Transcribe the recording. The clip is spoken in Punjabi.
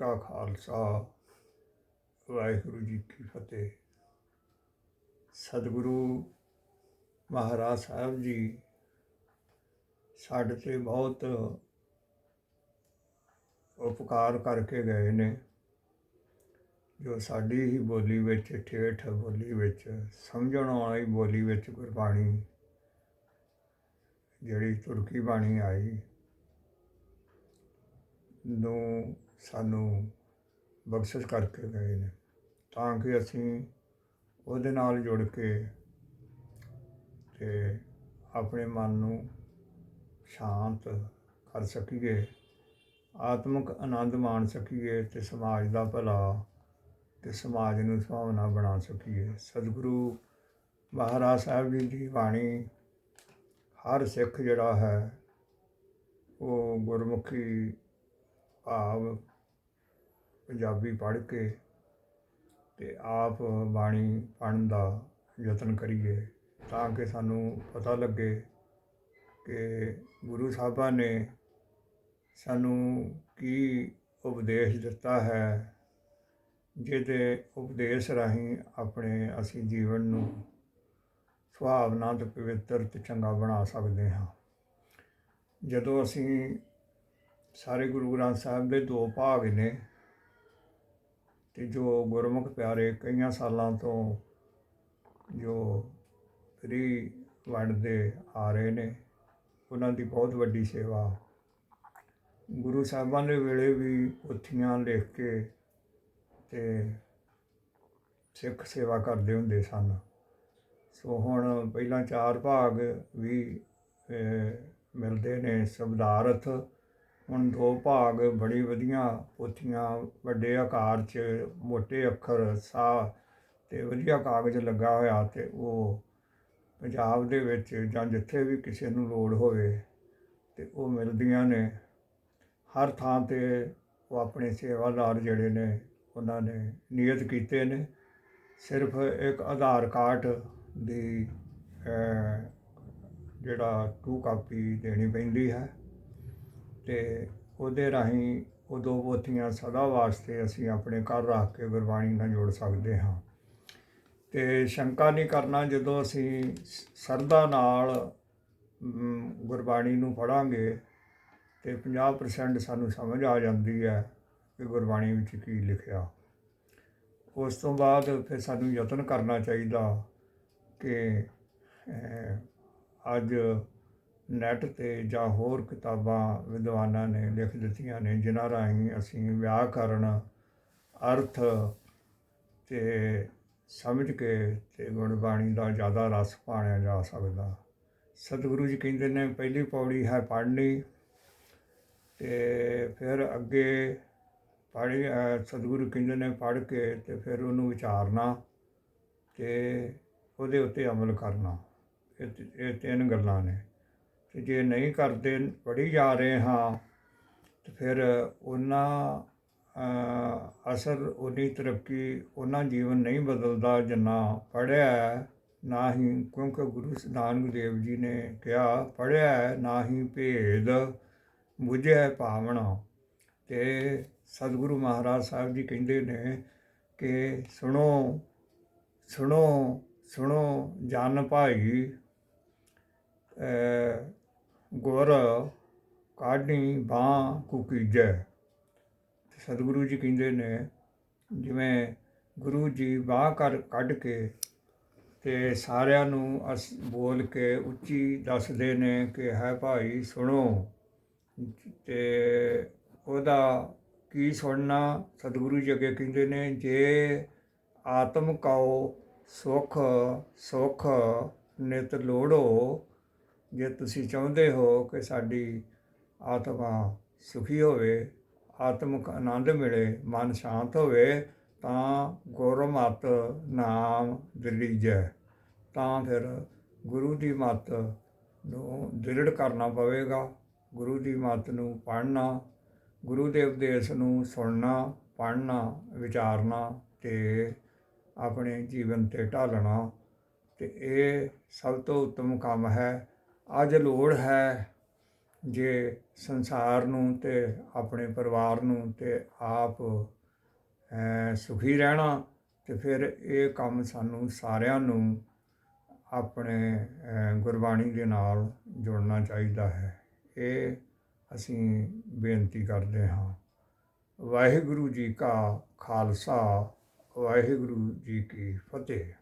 ਕਾ ਖਾਲਸਾ, ਵਾਹਿਗੁਰੂ ਜੀ ਕੀ ਫਤਿਹ। ਸਤਿਗੁਰੂ ਮਹਾਰਾਜ ਸਾਹਿਬ ਜੀ, ਸਾਡੇ ਤੇ ਬਹੁਤ ਉਪਕਾਰ ਕਰਕੇ ਗਏ ਨੇ, ਜੋ ਸਾਡੀ ਹੀ ਬੋਲੀ ਵਿੱਚ, ਠੇਠ ਬੋਲੀ ਵਿੱਚ, ਸਮਝਣ ਵਾਲੀ ਬੋਲੀ ਵਿੱਚ ਗੁਰਬਾਣੀ ਜਿਹੜੀ ਤੁਰਕੀ ਬਾਣੀ ਆਈ, ਨੂੰ ਸਾਨੂੰ ਬਖਸ਼ਿਸ਼ ਕਰਕੇ ਗਏ ਨੇ। ਤਾਂ ਕਿ ਅਸੀਂ ਉਹਦੇ ਨਾਲ ਜੁੜ ਕੇ ਤੇ ਆਪਣੇ ਮਨ ਨੂੰ ਸ਼ਾਂਤ ਕਰ ਸਕੀਏ, ਆਤਮਿਕ ਆਨੰਦ ਮਾਣ ਸਕੀਏ ਤੇ ਸਮਾਜ ਦਾ ਭਲਾ ਤੇ ਸਮਾਜ ਨੂੰ ਸੁਹਾਵਣਾ ਬਣਾ ਸਕੀਏ। ਸਤਿਗੁਰੂ ਮਹਾਰਾਜ ਸਾਹਿਬ ਜੀ ਦੀ ਬਾਣੀ ਹਰ ਸਿੱਖ ਜਿਹੜਾ ਹੈ, ਉਹ ਗੁਰਮੁਖੀ ਭਾਵ ਪੰਜਾਬੀ ਪੜ੍ਹ ਕੇ ਤੇ ਆਪ ਬਾਣੀ ਪੜ੍ਹਨ ਦਾ ਯਤਨ ਕਰੀਏ ਤਾਂ ਕਿ ਸਾਨੂੰ ਪਤਾ ਲੱਗੇ ਕਿ ਗੁਰੂ ਸਾਹਿਬਾਂ ਨੇ ਸਾਨੂੰ ਕੀ ਉਪਦੇਸ਼ ਦਿੱਤਾ ਹੈ, ਜਿਹਦੇ ਉਪਦੇਸ਼ ਰਾਹੀਂ ਆਪਣੇ ਅਸੀਂ ਜੀਵਨ ਨੂੰ ਸੁਹਾਵਣਾ ਤੇ ਪਵਿੱਤਰ ਤੇ ਚੰਗਾ ਬਣਾ ਸਕਦੇ ਹਾਂ। ਜਦੋਂ ਅਸੀਂ ਸਾਰੇ ਗੁਰੂ ਗ੍ਰੰਥ ਸਾਹਿਬ ਦੇ ਦੋ ਭਾਗ ਨੇ ਤੇ ਜੋ ਗੁਰਮੁਖ ਪਿਆਰੇ ਕਈਆਂ ਸਾਲਾਂ ਤੋਂ ਜੋ ਫਰੀ ਵੰਡਦੇ ਆ ਰਹੇ ਨੇ, ਉਹਨਾਂ ਦੀ ਬਹੁਤ ਵੱਡੀ ਸੇਵਾ। ਗੁਰੂ ਸਾਹਿਬਾਂ ਦੇ ਵੇਲੇ ਵੀ ਪੁੱਥੀਆਂ ਲਿਖ ਕੇ ਤੇ ਸਿੱਖ ਸੇਵਾ ਕਰਦੇ ਹੁੰਦੇ ਸਨ। ਸੋ ਹੁਣ ਪਹਿਲਾਂ ਚਾਰ ਭਾਗ ਵੀ ਮਿਲਦੇ ਨੇ। ਸ਼ਬਦਾਰਥ ਹੁਣ ਦੋ ਭਾਗ ਬੜੀ ਵਧੀਆ ਪੋਥੀਆਂ, ਵੱਡੇ ਆਕਾਰ 'ਚ ਮੋٹے ਅੱਖਰ ਸਾ ਤੇ ਵਧੀਆ ਕਾਗਜ਼ ਲੱਗਾ ਹੋਇਆ ਤੇ ਉਹ ਪੰਜਾਬ ਦੇ ਵਿੱਚ ਜਾਂ ਜਿੱਥੇ ਵੀ ਕਿਸੇ ਨੂੰ ਲੋੜ ਹੋਵੇ ਤੇ ਉਹ ਮਿਲਦੀਆਂ ਨੇ। ਹਰ ਥਾਂ ਤੇ ਉਹ ਆਪਣੇ ਸੇਵਾਦਾਰ ਜਿਹੜੇ ਨੇ, ਉਹਨਾਂ ਨੇ ਨਿਯਤ ਕੀਤੇ ਨੇ। ਸਿਰਫ ਇੱਕ ਆਧਾਰ ਕਾਰਡ ਦੀ ਜਿਹੜਾ ਟੂ ਕਾਪੀ ਦੇਣੀ ਪੈਂਦੀ ਹੈ। ਤੇ ਉਹਦੇ ਰਾਹੀਂ ਉਹ ਦੋ ਪੋਥੀਆਂ ਸਦਾ ਵਾਸਤੇ ਅਸੀਂ ਆਪਣੇ ਘਰ ਰੱਖ ਕੇ ਗੁਰਬਾਣੀ ਨਾਲ ਜੋੜ ਸਕਦੇ ਹਾਂ। ਤੇ ਸ਼ੰਕਾ ਨਹੀਂ ਕਰਨਾ, ਜਦੋਂ ਅਸੀਂ ਸ- ਸਰਦਾ ਨਾਲ ਗੁਰਬਾਣੀ ਨੂੰ ਪੜਾਂਗੇ ਤੇ 50% ਸਾਨੂੰ ਸਮਝ ਆ ਜਾਂਦੀ ਹੈ ਕਿ ਗੁਰਬਾਣੀ ਵਿੱਚ ਕੀ ਲਿਖਿਆ। ਉਸ ਤੋਂ ਬਾਅਦ ਫਿਰ ਸਾਨੂੰ ਯਤਨ ਕਰਨਾ ਚਾਹੀਦਾ ਕਿ ਅੱਜ ਨੈਟ ਤੇ ਜਾਂ ਹੋਰ ਕਿਤਾਬਾਂ ਵਿਦਵਾਨਾਂ ਨੇ ਲਿਖ ਦਿੱਤੀਆਂ ਨੇ, ਜਿਨ੍ਹਾਂ ਰਾਹੀਂ ਅਸੀਂ ਵਿਆਕਰਨ, ਅਰਥ ਤੇ ਸਮਝ ਕੇ ਤੇ ਗੁਣਬਾਣੀ ਦਾ ਜ਼ਿਆਦਾ ਰਸ ਪਾਣਿਆ ਜਾ ਸਕਦਾ। ਸਤਿਗੁਰੂ ਜੀ ਕਹਿੰਦੇ ਨੇ, ਪਹਿਲੀ ਪੌੜੀ ਹੈ ਪੜ੍ਹਨੀ ਤੇ ਫਿਰ ਅੱਗੇ ਪੜ੍ਹੀ, ਸਤਿਗੁਰੂ ਕਹਿੰਦੇ ਨੇ ਪੜ੍ਹ ਕੇ ਤੇ ਫਿਰ ਉਹਨੂੰ ਵਿਚਾਰਨਾ ਤੇ ਉਹਦੇ ਉੱਤੇ ਅਮਲ ਕਰਨਾ। ਇਹ ਤਿੰਨ ਗੱਲਾਂ ਨੇ। ਤੇ ਜੇ ਨਹੀਂ ਕਰਦੇ, ਪੜ੍ਹੀ ਜਾ ਰਹੇ ਹਾਂ, ਤੇ ਫਿਰ ਉਹਨਾਂ ਅਸਰ ਉਹਦੀ ਤਰੱਕੀ, ਉਹਨਾਂ ਜੀਵਨ ਨਹੀਂ ਬਦਲਦਾ ਜਿੰਨਾ ਪੜ੍ਹਿਆ ਨਾ ਹੀ ਕਿਉਂਕਿ ਗੁਰੂ ਨਾਨਕ ਦੇਵ ਜੀ ਨੇ ਕਿਹਾ, ਪੜ੍ਹਿਆ ਨਾ ਹੀ ਭੇਦ ਬੁਝਿਆ ਭਾਵਨਾ। ਤੇ ਸਤਿਗੁਰੂ ਮਹਾਰਾਜ ਸਾਹਿਬ ਜੀ ਕਹਿੰਦੇ ਨੇ ਕਿ ਸੁਣੋ ਸੁਣੋ ਸੁਣੋ ਜਨ ਭਾਈ ਗੁਰ ਕਾਢੀ ਬਾਹ ਕੁਕੀਜੈ। ਸਤਿਗੁਰੂ ਜੀ ਕਹਿੰਦੇ ਨੇ, ਜਿਵੇਂ ਗੁਰੂ ਜੀ ਬਾਹ ਕਰ ਕੱਢ ਕੇ ਤੇ ਸਾਰਿਆਂ ਨੂੰ ਅਸ ਬੋਲ ਕੇ ਉੱਚੀ ਦੱਸਦੇ ਨੇ ਕਿ, ਹੈ ਭਾਈ ਸੁਣੋ। ਤੇ ਉਹਦਾ ਕੀ ਸੁਣਨਾ? ਸਤਿਗੁਰੂ ਜੀ ਅੱਗੇ ਕਹਿੰਦੇ ਨੇ, ਜੇ ਆਤਮ ਕਉ ਸੁਖ ਸੁਖ ਨਿਤ ਲੋੜੋ ਜੇ ਤੁਸੀਂ ਚਾਹੁੰਦੇ ਹੋ ਕਿ ਸਾਡੀ ਆਤਮਾ ਸੁਖੀ ਹੋਵੇ, ਆਤਮਿਕ ਆਨੰਦ ਮਿਲੇ, ਮਨ ਸ਼ਾਂਤ ਹੋਵੇ, ਤਾਂ ਗੁਰਮਤਿ ਨਾਮ ਦਿੱਲੀ ਜੈ ਤਾਂ ਫਿਰ ਗੁਰੂ ਦੀ ਮੱਤ ਨੂੰ ਦ੍ਰਿੜ ਕਰਨਾ ਪਵੇਗਾ। ਗੁਰੂ ਦੀ ਮੱਤ ਨੂੰ ਪੜ੍ਹਨਾ, ਗੁਰੂ ਦੇ ਉਪਦੇਸ਼ ਨੂੰ ਸੁਣਨਾ, ਪੜ੍ਹਨਾ, ਵਿਚਾਰਨਾ ਤੇ ਆਪਣੇ ਜੀਵਨ ਤੇ ਢਾਲਣਾ ਤੇ ਇਹ ਸਭ ਤੋਂ ਉੱਤਮ ਕੰਮ ਹੈ। ਅੱਜ ਲੋੜ ਹੈ ਜੇ ਸੰਸਾਰ ਨੂੰ ਤੇ ਆਪਣੇ ਪਰਿਵਾਰ ਨੂੰ ਤੇ ਆਪ ਸੁਖੀ ਰਹਿਣਾ, ਤੇ ਫਿਰ ਇਹ ਕੰਮ ਸਾਨੂੰ ਸਾਰਿਆਂ ਨੂੰ ਆਪਣੇ ਗੁਰਬਾਣੀ ਦੇ ਨਾਲ ਜੁੜਨਾ ਚਾਹੀਦਾ ਹੈ। ਇਹ ਅਸੀਂ ਬੇਨਤੀ ਕਰਦੇ ਹਾਂ। ਵਾਹਿਗੁਰੂ ਜੀ ਕਾ ਖਾਲਸਾ, ਵਾਹਿਗੁਰੂ ਜੀ ਕੀ ਫਤਿਹ।